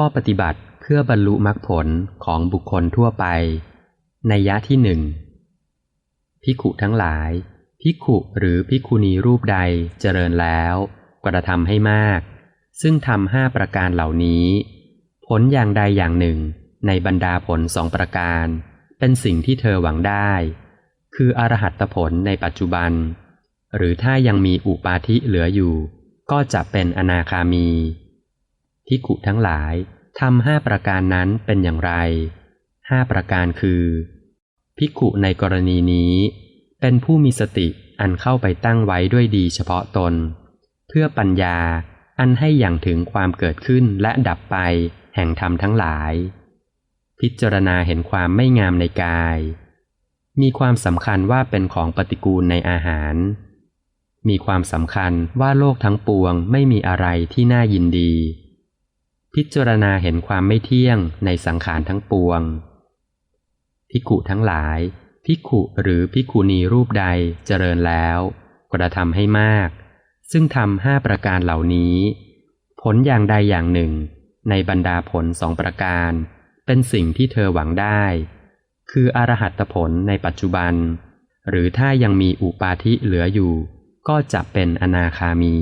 ข้อปฏิบัติเพื่อบรรลุมรรคผลของบุคคลทั่วไป ในยะที่หนึ่งพิขุทั้งหลาย พิขุหรือพิคุณีรูปใดเจริญแล้วกระทำให้มาก ซึ่งทำห้าประการเหล่านี้ ผลอย่างใดอย่างหนึ่ง ในบรรดาผลสองประการ เป็นสิ่งที่เธอหวังได้ คืออรหัตผลในปัจจุบัน หรือถ้ายังมีอุปาทิเหลืออยู่ ก็จะเป็นอนาคามี พิกุทั้งหลายทำห้าประการนั้นเป็นอย่างไรห้าประการคือพิกุในกรณีนี้ เป็นผู้มีสติอันเข้าไปตั้งไว้ด้วยดีเฉพาะตน เพื่อปัญญาอันให้อย่างถึงความเกิดขึ้นและดับไปแห่งธรรมทั้งหลาย พิจารณาเห็นความไม่งามในกาย มีความสำคัญว่าเป็นของปฏิกูลในอาหาร มีความสำคัญว่าโลกทั้งปวงไม่มีอะไรที่น่ายินดี พิจารณาเห็นความไม่เที่ยงในสังขารทั้งปวง พิกุทั้งหลาย พิกุหรือพิกุณีรูปใดเจริญแล้ว กระทำให้มาก ซึ่งทำห้าประการเหล่านี้ ผลอย่างใดอย่างหนึ่ง ในบรรดาผลสองประการ เป็นสิ่งที่เธอหวังได้ คืออรหัตผลในปัจจุบัน หรือถ้ายังมีอุปาทิเหลืออยู่ ก็จะเป็นอนาคามี